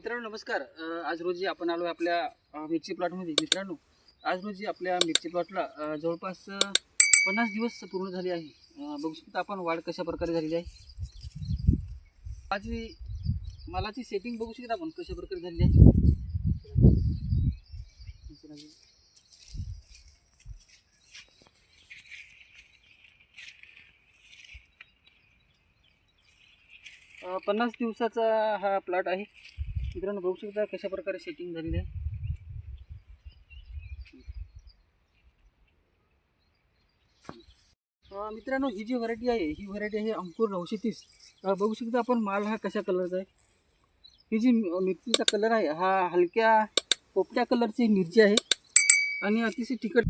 मित्रांनो नमस्कार. आज रोजी आपण आलो आपल्या मिरची प्लॉटमध्ये. मित्रांनो आज रोजी आपल्या मिरची प्लॉटला जवळपास पन्नास दिवस पूर्ण झाले आहे. बघू शकता आपण वाढ कशा प्रकारे झालेली आहे. माझी मालाची सेटिंग बघू शकता आपण कशा प्रकारे झालेली आहे. पन्नास दिवसाचा हा प्लॉट आहे. मित्रांनो बघू शकता कशा प्रकारे सेटिंग झालेली आहे. मित्रांनो ही जी व्हरायटी आहे ही व्हरायटी आहे अंकुर नऊशे तीस. बघू शकता आपण माल हा कशा कलरचा आहे. ही जी मिरचीचा कलर आहे हा हलक्या पोपट्या कलरची मिरची आहे. आणि अतिशय तिखट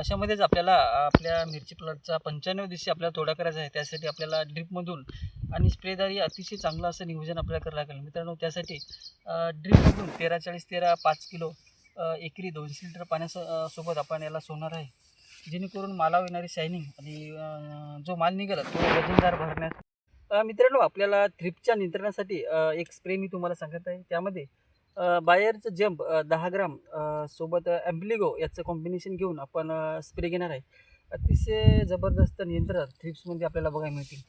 अशामध्येच आपल्याला आपल्या मिरची प्लॉटचा पंच्याण्णव दिवशी आपल्याला तोडा करायचा आहे. त्यासाठी आपल्याला ड्रिपमधून आणि स्प्रेदारी अतिशय चांगलं असं नियोजन आपल्याला करावं लागेल. मित्रांनो त्यासाठी ड्रिपमधून तेरा चाळीस तेरा पाच किलो एकरी दोनशे लिटर पाण्यासो सोबत आपण याला सोडणार आहे. जेणेकरून मालावर येणारी शायनिंग आणि जो माल निघाला तो वजनदार भरण्यास मित्रांनो आपल्याला थ्रिपच्या नियंत्रणासाठी एक स्प्रे मी तुम्हाला सांगत आहे. त्यामध्ये बायरचं जंप दहा ग्राम सोबत ॲम्प्लिगो याचं कॉम्बिनेशन घेऊन आपण स्प्रे घेणार आहे. अतिशय जबरदस्त नियंत्रण थ्रिप्समध्ये आपल्याला बघायला मिळतील.